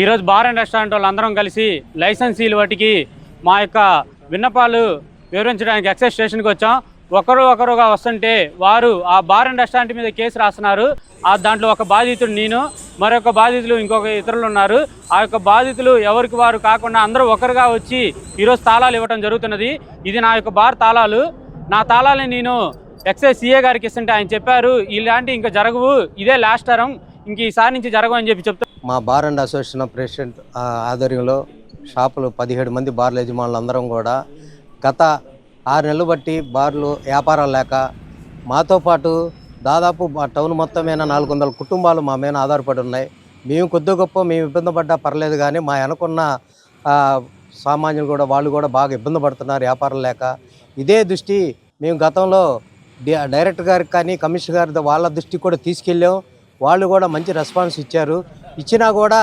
ఈరోజు bar and restaurant వాళ్ళందరం కలిసి లైసెన్సీలు వాటికి మా యొక్క విన్నపాలు వివరించడానికి ఎక్సైజ్ స్టేషన్కి వచ్చాం. ఒకరు ఒకరుగా వస్తుంటే వారు ఆ బార్ అండ్ రెస్టారెంట్ మీద కేసు రాస్తున్నారు. ఆ దాంట్లో ఒక బాధితుడు నేను మరొక బాధితులు ఇంకొక ఇతరులు ఉన్నారు. ఆ యొక్క బాధితులు ఎవరికి వారు కాకుండా అందరూ ఒకరుగా వచ్చి ఈరోజు తాళాలు ఇవ్వడం జరుగుతున్నది. ఇది నా యొక్క బార్ తాళాలు. నా తాళాలని నేను ఎక్సైజ్ సీఏ గారికి ఇస్తుంటే ఆయన చెప్పారు ఇలాంటి ఇంకా జరగవు. ఇదే లాస్ట్ తరం ఇంక ఈసారి నుంచి జరగవు అని చెప్పి చెప్తాను మా బార్ అండ్ అసోసియేషన్ ప్రెసిడెంట్ ఆధ్వర్యంలో షాపులు పదిహేడు మంది బార్ల యజమానులు అందరం కూడా గత ఆరు నెలలు బట్టి బార్లు వ్యాపారాలు లేక మాతో పాటు దాదాపు మా టౌన్ మొత్తం మీద నాలుగు వందల కుటుంబాలు మా మీద ఆధారపడి ఉన్నాయి. మేము కొద్ది గొప్ప మేము ఇబ్బంది పడ్డా పర్లేదు కానీ మా వెనకున్న సామాన్యులు కూడా వాళ్ళు కూడా బాగా ఇబ్బంది పడుతున్నారు వ్యాపారం లేక. ఇదే దృష్టి మేము గతంలో డైరెక్టర్ గారికి కానీ కమిషనర్ గారి వాళ్ళ దృష్టికి కూడా తీసుకెళ్ళాం. వాళ్ళు కూడా మంచి రెస్పాన్స్ ఇచ్చారు. ఇచ్చినా కూడా